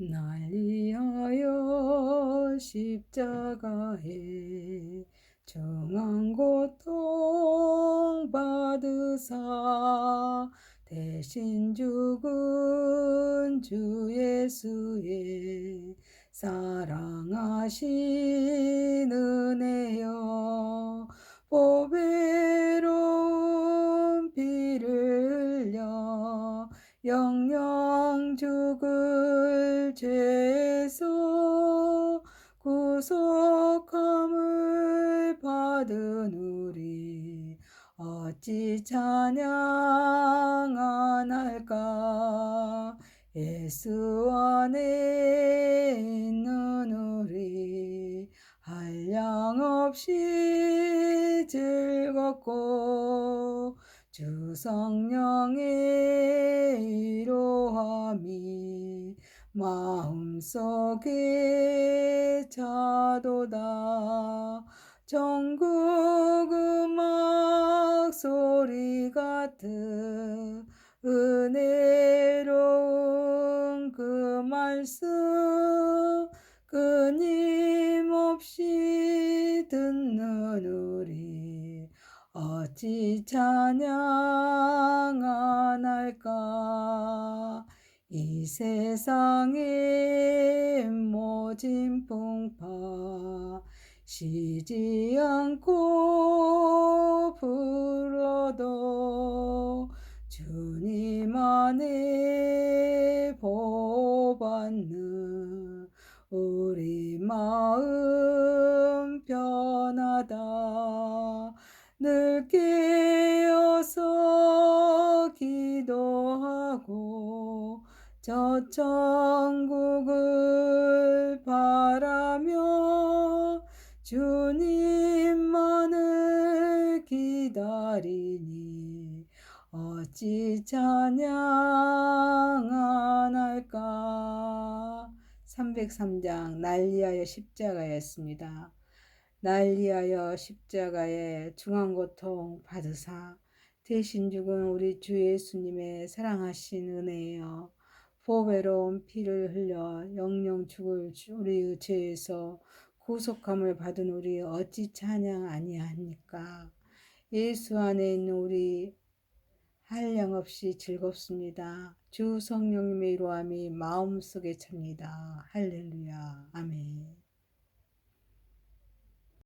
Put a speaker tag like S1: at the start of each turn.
S1: 날 위하여 십자가에 정한 고통 받으사 대신 죽은 주 예수의 사랑하신 은혜여 보배로운 피를 흘려 영영 죽을 구속함을 받은 우리 어찌 찬양 안 할까? 예수 안에 있는 우리 한량 없이 즐겁고 주 성령의 이로함이 마음속에 차도다. 전국 음악 소리 같은 은혜로운 그 말씀 끊임없이 듣는 우리 어찌 찬양 안 할까 이 세상의 모진 풍파 쉬지 않고 불어도 주님 안에 보받는 우리 마음 편하다. 늘 깨어서 기도하고 저 천국을 바라며 주님만을 기다리니 어찌 찬양 안 할까 303장 난리하여 십자가였습니다. 난리하여 십자가에 중한고통 받으사 대신 죽은 우리 주 예수님의 사랑하신 은혜여 보배로운 피를 흘려 영영 죽을 우리의 죄에서 구속함을 받은 우리 어찌 찬양 아니합니까? 예수 안에 있는 우리 한량없이 즐겁습니다. 주 성령님의 이로함이 마음속에 찹니다. 할렐루야. 아멘.